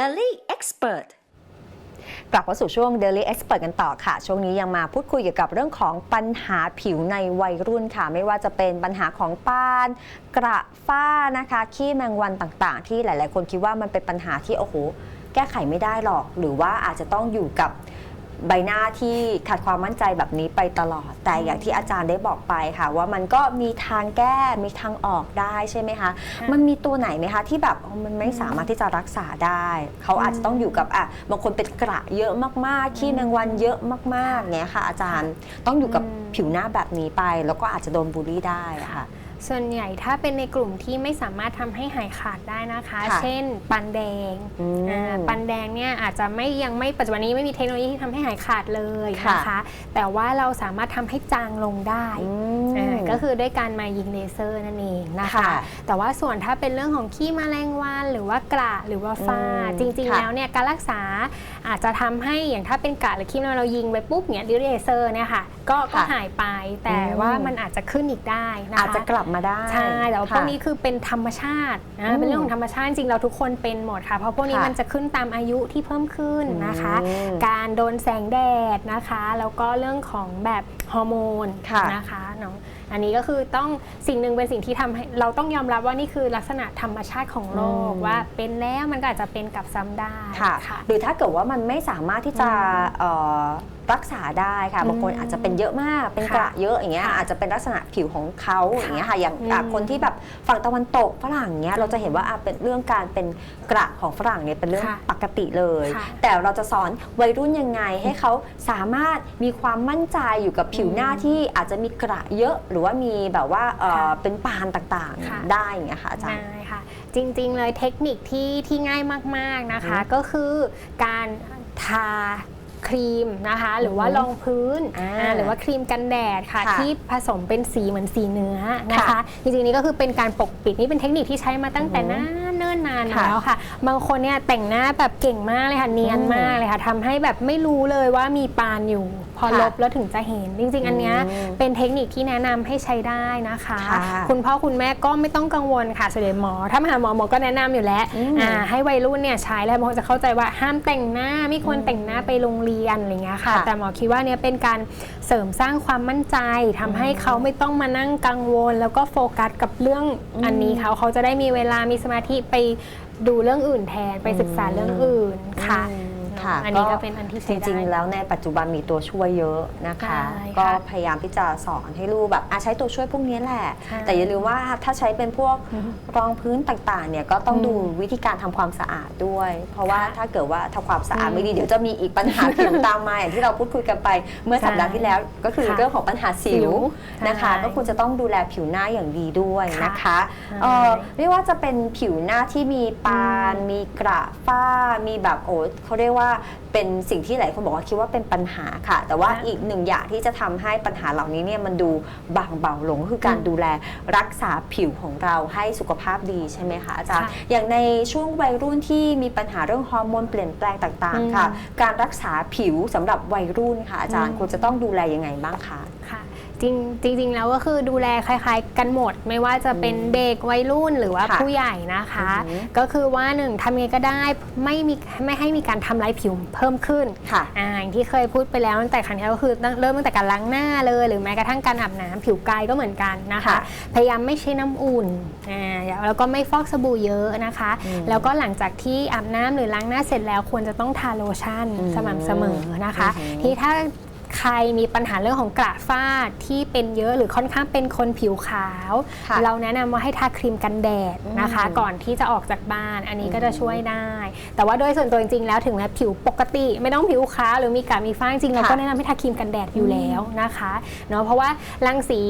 Daily Expert กลับมาสู่ช่วง Daily Expert กันต่อค่ะ ช่วงนี้ยังมาพูดคุยเกี่ยวกับเรื่องของปัญหาผิวในวัยรุ่นค่ะ ไม่ว่าจะเป็นปัญหาของปาน กระฝ้านะคะขี้แมงวันต่างๆ ที่หลาย ๆ คนคิดว่ามันเป็นปัญหาที่โอ้โหแก้ไขไม่ได้หรอก หรือว่าอาจจะต้องอยู่กับ ใบหน้าที่ขาดความมั่นใจแบบนี้ไปตลอด แต่อย่างที่อาจารย์ได้บอกไปค่ะ ว่ามันก็มีทางแก้มีทางออกได้ใช่ไหมคะค่ะมันมีตัวไหนไหมคะ ที่แบบอ๋อมันไม่สามารถที่จะรักษาได้ เขาอาจจะต้องอยู่กับอะบางคนเป็นกระเยอะมากๆขี้แมงวันเยอะมากๆเนี่ยค่ะ อาจารย์ต้องอยู่กับอืมผิวหน้าแบบนี้ไป แล้วก็อาจจะโดนบูลลี่ได้อะค่ะ ส่วนใหญ่ถ้าเป็นในกลุ่มที่ไม่สามารถทำให้หายขาดได้นะคะ ค่ะเช่น ปันแดงอืมอ่าปันแดงเนี่ยอาจจะไม่ยังไม่ปัจจุบันนี้ไม่มีเทคโนโลยีที่ทำให้หายขาดเลยนะค่ะคะ แต่ว่าเราสามารถทำให้จางลงได้อืมอ่าก็คือด้วยการมายิงเลเซอร์นั่นเองนะคะ ค่ะ แต่ว่าส่วนถ้าเป็นเรื่องของขี้แมลงวันหรือว่ากระหรือว่าฝ้า อืมจริง ๆ ค่ะแล้วเนี่ยการรักษาอาจจะทำให้อย่างถ้าเป็นกระหรือขี้แมลงวันเรายิงไปปุ๊บเนี่ยดิเลเซอร์เนี่ยค่ะก็ก็ค่ะหายไป แต่อืมว่ามันอาจจะขึ้นอีกได้นะคะ อาจจะกลับมาได้ใช่แต่ว่าพค่ะวกนี้คือเป็นธรรมชาติอืนะมเป็นเรื่องของธรรมชาติจริงๆเราทุกคนเป็นหมดค่ะ เพราะพวกนี้ค่ะมันจะขึ้นตามอายุที่เพิ่มขึ้นนะคะอืมการโดนแสงแดดนะคะ แล้วก็เรื่องของแบบฮอร์โมนค่ะนะคะเนาะอันนี้ก็คือต้องสิ่งหนึ่งเป็นสิ่งที่ทำให้เราต้องยอมรับว่านี่คือลักษณะธรรมชาติของโลกอืมว่าเป็นแล้วมันก็อาจจะเป็นกลับซ้ำได้ค่ะค่ะหรือถ้าเกิดว่ามันไม่สามารถที่จะอืมเอ่อรักษาได้ค่ะอืมบางคนอาจจะเป็นเยอะมากเป็นค่ะกระเยอะอย่างเงี้ยค่ะอาจจะเป็นลักษณะผิวของเขาค่ะอย่างเงี้ยค่ะอย่างอืมอะคนที่แบบฝั่งตะวันตกฝรั่งเงี้ยเราจะเห็นว่าอะเป็นเรื่องการเป็นกระของฝรั่งเนี่ยเป็นเรื่องค่ะปกติเลยค่ะแต่เราจะสอนวัยรุ่นยังไงให้เขาสามารถมีความมั่นใจอยู่กับผิวหน้าที่อาจจะมีกระเยอะหรือว่ามีแบบว่าเอ่อค่ะเป็นปานต่างค่ะๆได้อย่างเงี้ยค่ะอาจารย์ได้ค่ะจริง ๆ เลยเทคนิคที่ที่ง่ายมากๆนะคะอืมก็คือการทา ครีมนะคะ หรือว่าอืมรองพื้นอ่าอ่าหรือว่าครีมกันแดดค่ะค่ะ ที่ผสมเป็นสีเหมือนสีเนื้อนะค่ะคะจริงๆนี่ก็คือเป็นการปกปิดนี่เป็นเทคนิคที่ใช้มาตั้งแต่อือหืนาอนเนิ่นนานมาค่ะแล้วค่ะ บางคนเนี่ยแต่งหน้าแบบเก่งมากเลยค่ะเนียนอืมมากเลยค่ะทำให้แบบไม่รู้เลยว่ามีปานอยู่ พอค่ะลบแล้วถึงจะเห็น จริง ๆ อันเนี้ยอืมเป็นเทคนิคที่แนะนำให้ใช้ได้นะคะค่ะคุณพ่อคุณแม่ก็ไม่ต้องกังวลค่ะส่วนใหญ่หมอ ถ้ามาหาหมอหมอก็แนะนำอยู่แล้วอืมอ่าให้วัยรุ่นเนี่ยใช้แล้วหมอจะเข้าใจว่าห้ามแต่งหน้าไม่ควรแต่งหน้าไปโรงเรียนอะไรเงี้ยค่ะค่ะแต่หมอคิดว่าเนี่ยเป็นการเสริมสร้างความมั่นใจทำให้เขาไม่ต้องมานั่งกังวล แล้วก็โฟกัสกับเรื่องอืมอันนี้เขาเขาจะได้มีเวลามีสมาธิไปดูเรื่องอื่นแทนไปศึกษาเรื่องอื่นค่ะอืมเนอะ ค่ะอันนี้ก็เป็นอันที่จใช้ได้ ริงๆ แล้วในปัจจุบันมีตัวช่วยเยอะนะคะ ใช่ค่ะก็พยายามที่จะสอนให้ลูกแบบอะใช้ตัวช่วยพวกนี้แหละ ใช่แต่อย่าลืมว่าถ้าใช้เป็นพวกรองพื้นต่างๆเนี่ยก็ต้องอืมดูวิธีการทำความสะอาดด้วย เพราะว่าค่ะถ้าเกิดว่าทำความสะอาดอืมไม่ดีเดี๋ยวจะมีอีกปัญหาผิวตามมาอย่างที่เราพูดคุยกันไป เมื่อสัปดาห์ที่แล้วก็คือค่ะเรื่องของปัญหาสิสิววนะคะ ใช่ก็ควรจะต้องดูแลผิวหน้าอย่างดีด้วยนะคะใช่เอ่อ ไม่ว่าจะเป็นผิวหน้าที่มีปานอืมมีกระฝ้า มีแบบโอ้เขาเรียกว่าเป็นสิ่งที่หลายคนบอกว่าคิดว่าเป็นปัญหาค่ะ แต่ว่าค่ะอีกหนึ่งอย่างที่จะทำให้ปัญหาเหล่านี้เนี่ยมันดูบางเบาลงก็คือการอืมดูแลรักษาผิวของเราให้สุขภาพดีใช่ไหมคะอาจารย์ค่ะอย่างในช่วงวัยรุ่นที่มีปัญหาเรื่องฮอร์โมนเปลี่ยนแปลงต่างๆค่ะอืมการรักษาผิวสำหรับวัยรุ่นค่ะอาจารย์อืมควรจะต้องดูแลยังไงบ้างคะค่ะ จริงจริง ๆ แล้วก็คือดูแลคล้าย ๆ กันหมด ไม่ว่าจะเป็นเด็กวัยรุ่นหรือว่าค่ะผู้ใหญ่นะคะอือหือก็คือว่าหนึ่งทำยังไงก็ได้ไม่มีไม่ให้มีการทำลายผิวเพิ่มขึ้นค่ะอ่าอย่างที่เคยพูดไปแล้วตั้งแต่ครั้งที่แล้วก็คือตั้งเริ่มตั้งแต่การล้างหน้าเลย หรือแม้กระทั่งการอาบน้ำผิวกายก็เหมือนกันนะคะค่ะพยายามไม่ใช้น้ำอุ่นอ่าแล้วก็ไม่ฟอกสบู่เยอะนะคะอืมแล้วก็หลังจากที่อาบน้ำหรือล้างหน้าเสร็จแล้วควรจะต้องทาโลชั่นอืมสม่ำเสมอนะคะอือหือที่ถ้า ใครมีปัญหาเรื่องของกระฝ้าที่เป็นเยอะหรือค่อนข้างเป็นคนผิวขาว ค่ะเราแนะนำว่าให้ทาครีมกันแดดนะคะ อืมก่อนที่จะออกจากบ้านอันนี้ก็อืมจะช่วยได้ แต่ว่าโดยส่วนตัวจริงๆแล้วถึงแม้ผิวปกติ ไม่ต้องผิวขาวหรือมีกระมีฝ้าจริงๆเราก็ค่ะ แนะนำให้ทาครีมกันแดดอยู่แล้วนะคะเนาะเพราะว่ารังสี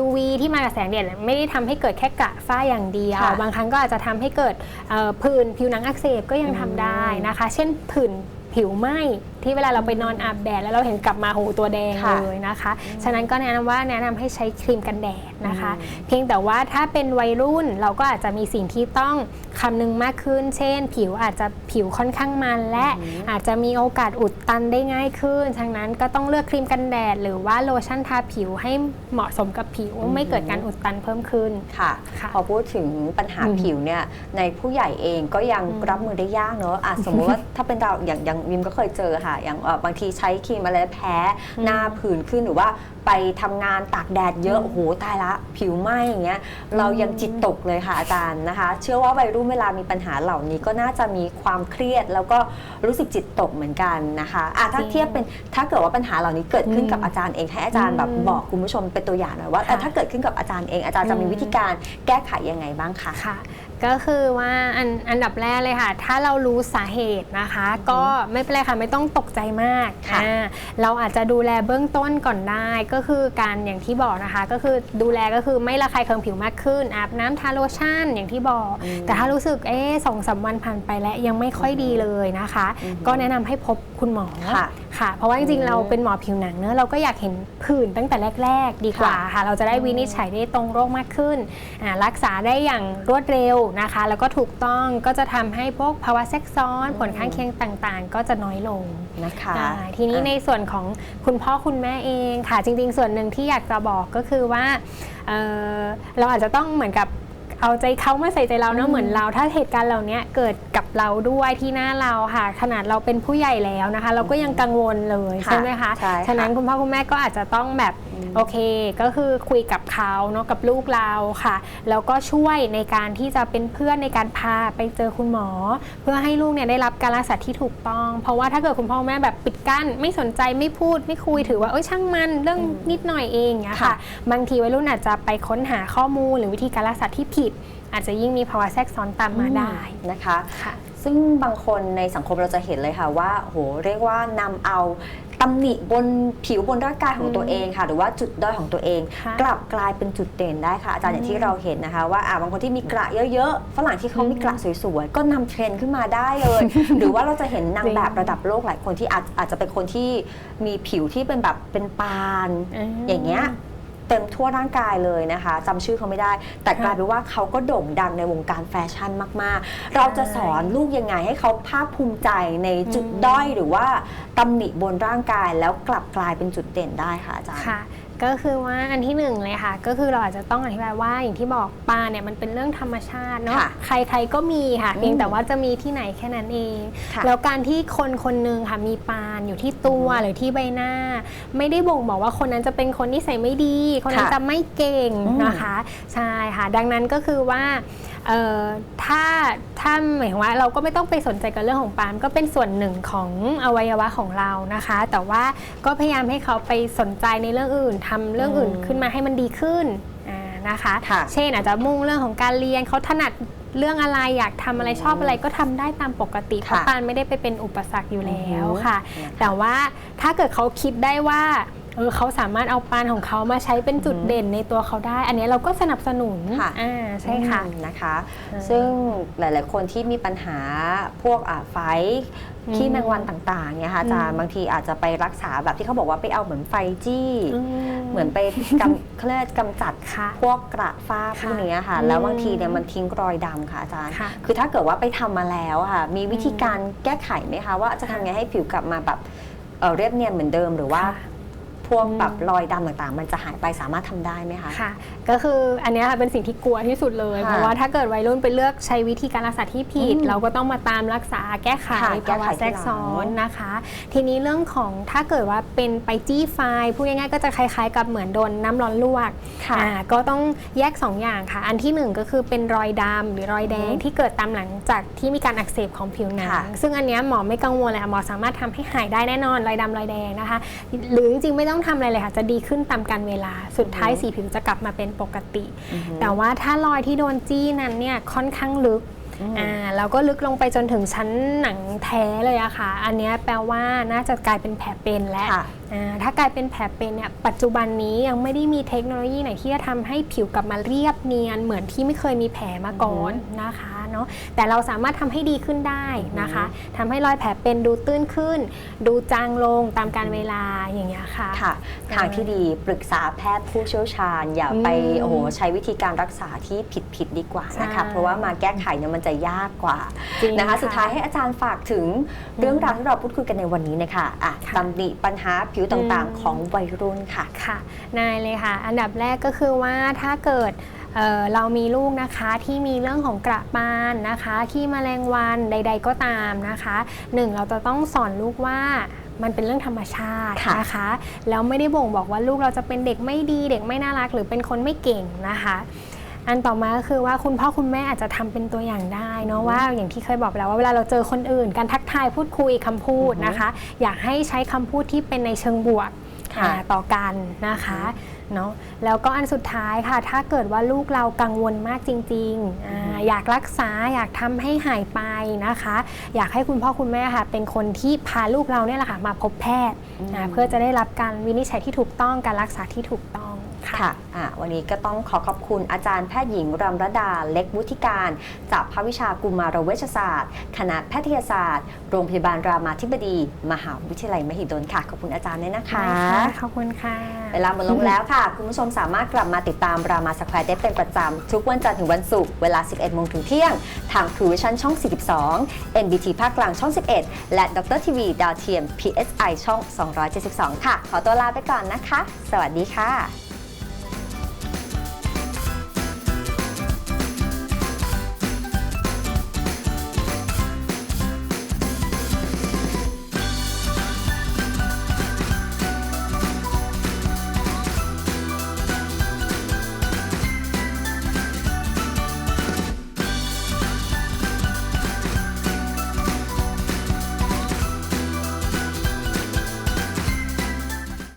UV ที่มากับแสงแดดไม่ได้ทำให้เกิดแค่กระฝ้าอย่างเดียว ค่ะ บางครั้งก็อาจจะทำให้เกิดเอ่อผื่นผิวหนังอักเสบก็ยังทำได้นะคะ เช่นผื่นผิวไหม้ ที่เวลาเราไปนอนอาบแดดแล้วเราเห็นกลับมาโหตัวแดงค่ะเลยนะคะ ฉะนั้นก็แนะนำว่าแนะนำให้ใช้ครีมกันแดดนะคะ เพียงแต่ว่าถ้าเป็นวัยรุ่นเราก็อาจจะมีสิ่งที่ต้องคำนึงมากขึ้น เช่น ผิวอาจจะผิวค่อนข้างมันและอาจจะมีโอกาสอุดตันได้ง่ายขึ้น ฉะนั้นก็ต้องเลือกครีมกันแดด หรือว่าโลชั่นทาผิวให้เหมาะสมกับผิวไม่เกิดการอุดตันเพิ่มขึ้น ค่ะ ค่ะพอพูดถึงปัญหาอืมผิวเนี่ยในผู้ใหญ่เองก็ยังอืมรับมือได้ยากเนอะอะสมมุติว่าถ้าเป็นเราอย่างอย่างวิมก็เคยเจอค่ะอย่างเอ่อบางทีใช้ครีมอะไรแพ้อืมหน้าผื่นขึ้นหรือว่าไปทำงานตากแดดเยอะอืมโอ้โหตายละ ผิวไหม้อย่างเงี้ยเรายังจิตตกเลยค่ะอาจารย์นะคะ เชื่อว่าวัยรุ่นเวลามีปัญหาเหล่านี้ก็น่าจะมีความเครียด แล้วก็รู้สึกจิตตกเหมือนกันนะคะอะถ้าจริงเทียบเป็นถ้าเกิดว่าปัญหาเหล่านี้เกิดขึ้นอืมกับอาจารย์เองให้อาจารย์แบบอืมบอกคุณผู้ชมเป็นตัวอย่างหน่อยว่าค่ะเอ่อถ้าเกิดขึ้นกับอาจารย์เองอาจารย์จะมีอืมวิธีการแก้ไขยังไงบ้างคะค่ะ ก็คือว่าอันอันดับแรกเลยค่ะ ถ้าเรารู้สาเหตุนะคะ ก็ไม่เป็นไรค่ะไม่ต้องตกใจมากค่ะอ่าเราอาจจะดูแลเบื้องต้นก่อนได้ ก็คือการอย่างที่บอกนะคะ ก็คือดูแลก็คือไม่ระคายเคืองผิวมากขึ้น อาบน้ำทาโลชั่นอย่างที่บอกอืมแต่ถ้ารู้สึกเอ๊ะสองสามวันผ่านไปแล้วยังไม่ค่อยดีเลยนะคะอืมก็แนะนำให้พบคุณหมอค่ะค่ะ เพราะว่าจริงอืมๆเราเป็นหมอผิวหนังเนอะเราก็อยากเห็นผื่นตั้งแต่แรก ๆ ดีกว่าค่ะค่ะเราจะได้วินิจฉัยได้ตรงโรคมากขึ้นอ่ารักษาได้อย่างรวดเร็วนะคะ แล้วก็ถูกต้องก็จะทำให้พวกภาวะแทรกซ้อนผลข้างเคียงต่างๆ ก็จะน้อยลงนะคะอ่าทีนี้ในส่วนของคุณพ่อคุณแม่เองค่ะ จริง ๆ ส่วนหนึ่งที่อยากจะบอกก็คือว่าเอ่อเราอาจจะต้องเหมือนกับเอาใจเขามาใส่ใจเราเนอือะมเหมือนเรา ถ้าเหตุการณ์เหล่านี้เกิดกับเราด้วยที่หน้าเราค่ะ ขนาดเราเป็นผู้ใหญ่แล้วนะคะ เราก็ยังกังวลเลยค่ะใช่ไหมคะใช่ค่ะฉะนั้นคุณพ่อคุณแม่ก็อาจจะต้องแบบอืม โอเค ก็คือคุยกับเขาเนาะกับลูกเราค่ะ แล้วก็ช่วยในการที่จะเป็นเพื่อนในการพาไปเจอคุณหมอ เพื่อให้ลูกเนี่ยได้รับการรักษาที่ถูกต้อง เพราะว่าถ้าเกิดคุณพ่อคุณแม่แบบปิดกั้น ไม่สนใจไม่พูดไม่คุยถือว่าเอ้ยช่างมันเรื่องนิดหน่อยเองอย่างเงี้ยค่ะค่ะ บางทีวัยรุ่นอาจจะไปค้นหาข้อมูล หรือวิธีการรักษาที่ผิด อาจจะยิ่งมีภาวะแทรกซ้อนตามมาได้นะคะค่ะ ซึ่งบางคนในสังคมเราจะเห็นเลยค่ะว่าโหเรียกว่านำเอาตำหนิบนผิวบนร่างกายของอืมตัวเองค่ะ หรือว่าจุดด้อยของตัวเอง ค่ะกลับกลายเป็นจุดเด่นได้ค่ะอาจารย์อย่างที่เราเห็นนะคะ ว่าอ่าบางคนที่มีกระเยอะๆฝรั่งที่เขามีกระสวยๆก็นำเทรนด์ขึ้นมาได้เลย หรือว่าเราจะเห็นนางแบบระดับโลกหลายคนที่อาจอาจจะเป็นคนที่มีผิวที่เป็นแบบเป็นปานอย่างเงี้ย เต็มทั่วร่างกายเลยนะคะจำชื่อเขาไม่ได้ แต่กลายเป็นว่าเขาก็โด่งดังในวงการแฟชั่นมาก ๆ เราจะสอนลูกยังไงให้เขาภาคภูมิใจในจุดด้อยหรือว่าตำหนิบนร่างกายแล้วกลับกลายเป็นจุดเด่นได้ค่ะอาจารย์ ค่ะ ก็คือว่าอันที่หนึ่งเลยค่ะ ก็คือเราอาจจะต้องอธิบายว่าอย่างที่บอกปลาเนี่ยมันเป็นเรื่องธรรมชาติเนาะค่ะใครๆก็มีค่ะอืมเพียงแต่ว่าจะมีที่ไหนแค่นั้นเอง ค่ะแล้วการที่คนคนหนึ่งค่ะมีปานอยู่ที่ตัวหรือที่ใบหน้า ไม่ได้บ่งบอกว่าคนนั้นจะเป็นคนนิสัยไม่ดี คนนั้นค่ะจะไม่เก่งอืมนะคะใช่ค่ะ ดังนั้นก็คือว่า เอ่อถ้าถ้าหมายถึงว่าเราก็ไม่ต้องไปสนใจกับเรื่องของปานก็เป็นส่วนหนึ่งของอวัยวะของเรานะคะ แต่ว่าก็พยายามให้เขาไปสนใจในเรื่องอื่นทำเรื่องอื่นอืมขึ้นมาให้มันดีขึ้นอ่านะคะค่ะเช่นอาจจะมุ่งเรื่องของการเรียนเขาถนัดเรื่องอะไรอยากทำอะไรชอบอะไรก็ทำได้ตามปกติเพราะค่ะปานไม่ได้ไปเป็นอุปสรรคอยู่แล้วอือหือค่ะนะคะแต่ว่าถ้าเกิดเขาคิดได้ว่า เออเขาสามารถเอาปานของเขามาใช้เป็นจุดอือหือเด่นในตัวเขาได้ อันนี้เราก็สนับสนุนค่ะอ่าใช่ค่ะอืมนะคะใช่ซึ่งหลาย ๆ คนที่มีปัญหาพวกอ่าไฟอืมขี้แมงวันต่างๆเนี่ยค่ะอาจารย์อืมบางทีอาจจะไปรักษาแบบที่เขาบอกว่าไปเอาเหมือนไฟจี้อืเหมือนไปกำเขาเรียกกำจัดค่ะพวกกระฝ้าพวกเนี้ยค่ะอืมแล้วบางทีเนี่ยมันทิ้งรอยดำค่ะอาจารย์ค่ะคือถ้าเกิดว่าไปทำมาแล้วอะค่ะ มีวิธีอืมการแก้ไขไหมคะว่าจะทำไงให้ผิวกลับมาแบบเอ่อเรียบเนียนเหมือนเดิมหรือว่าค่ะ พวกอืมแบบรอยดำต่างๆ มันจะหายไปสามารถทำได้ไหมคะ ค่ะ ก็คืออันเนี้ยค่ะเป็นสิ่งที่กลัวที่สุดเลย ค่ะเพราะว่าถ้าเกิดวัยรุ่นไปเลือกใช้วิธีการรักษาที่ผิด อืมเราก็ต้องมาตามรักษาแก้ไขค่ะแก้ภาวะไขทีหลัง แทรกซ้อนนะคะ ทีนี้เรื่องของถ้าเกิดว่าเป็นไปจี้ไฟพูดง่ายๆก็จะคล้ายๆ กับเหมือนโดนน้ำร้อนลวก ค่ะ อ่าก็ต้องแยก 2 อย่างค่ะ อันที่1 ก็คือเป็นรอยดำหรือรอยแดงอือฮึที่เกิดตามหลังจากที่มีการอักเสบของผิวหนังค่ะซึ่งอันเนี้ยหมอไม่กังวลเลยค่ะหมอสามารถทำให้หายได้แน่นอนรอยดำรอยแดงนะคะ หรือจริงๆไม่ต้องทำอะไรเลยค่ะ จะดีขึ้นตามการเวลา สุดท้ายอือฮึสีผิวจะกลับมาเป็นปกติอือฮึแต่ว่าถ้ารอยที่โดนจี้นั้นเนี่ยค่อนข้างลึกอืมอ่าแล้วก็ลึกลงไปจนถึงชั้นหนังแท้เลยอะค่ะ อันเนี้ยแปลว่าน่าจะกลายเป็นแผลเป็นแล้วค่ะอ่าถ้ากลายเป็นแผลเป็นเนี่ยปัจจุบันนี้ยังไม่ได้มีเทคโนโลยีไหนที่จะทำให้ผิวกลับมาเรียบเนียนเหมือนที่ไม่เคยมีแผลมาก่อนนะคะ เนาะแต่เราสามารถทำให้ดีขึ้นได้นะคะทำให้รอยแผลเป็นดูตื้นขึ้น ดูจางลงตามการเวลาอย่างเงี้ยค่ะค่ะ ทางที่ดีปรึกษาแพทย์ผู้เชี่ยวชาญ อย่าไปอืมโอ้โหใช้วิธีการรักษาที่ผิดผิดๆดีกว่านะคะใช่เพราะว่ามาแก้ไขเนี่ยมันจะยากกว่าจริงนะคะค่ะสุดท้ายให้อาจารย์ฝากถึงเรื่องราวที่เราพูดคุยกันในวันนี้นะคะอะค่ะตำหนิปัญหาผิวต่างอืมๆของวัยรุ่นค่ะค่ะนายเลยค่ะ อันดับแรกก็คือว่าถ้าเกิด เอ่อเรามีลูกนะคะที่มีเรื่องของกระปานนะคะขี้แมลงวันใด ๆ ก็ตามนะคะหนึ่งเราจะต้องสอนลูกว่ามันเป็นเรื่องธรรมชาติค่ะนะคะแล้วไม่ได้บ่งบอกว่าลูกเราจะเป็นเด็กไม่ดีเด็กไม่น่ารักหรือเป็นคนไม่เก่งนะคะอันต่อมาก็คือว่าคุณพ่อคุณแม่อาจจะทำเป็นตัวอย่างได้เนาะว่าอย่างที่เคยบอกไปแล้วว่าเวลาเราเจอคนอื่น การทักทายพูดคุยคำพูดนะคะ อยากให้ใช้คำพูดที่เป็นในเชิงบวก ค่ะอ่าต่อกันนะคะเนาะแล้วก็อันสุดท้ายค่ะ ถ้าเกิดว่าลูกเรากังวลมากจริงๆอาอยากรักษาอยากทำให้หายไปนะคะ อยากให้คุณพ่อคุณแม่ค่ะ เป็นคนที่พาลูกเราเนี่ยแหละค่ะมาพบแพทย์อ่าเพื่อจะได้รับการวินิจฉัยที่ถูกต้องการรักษาที่ถูกต้อง ค่ะค่ะอะวันนี้ก็ต้องขอขอบคุณอาจารย์แพทย์หญิงรำรดาเล็กวุฒิการ จากภาควิชากุมารเวชศาสตร์ คณะแพทยศาสตร์ โรงพยาบาลรามาธิบดี มหาวิทยาลัยมหิดลค่ะ ขอบคุณอาจารย์ด้วยนะคะได้ค่ะขอบคุณค่ะ เวลาหมดลงแล้วค่ะ คุณผู้ชมสามารถกลับมาติดตามรามาสแควร์ได้เป็นประจำทุกวันจันทร์ถึงวันศุกร์เวลา 11โมงถึงเที่ยง ทาง True Vision ช่อง 42 NBT ภาคกลางช่อง 11 และดรทีวีดาวเทียม PSI ช่อง 272 ค่ะ ขอตัวลาไปก่อนนะคะ สวัสดีค่ะ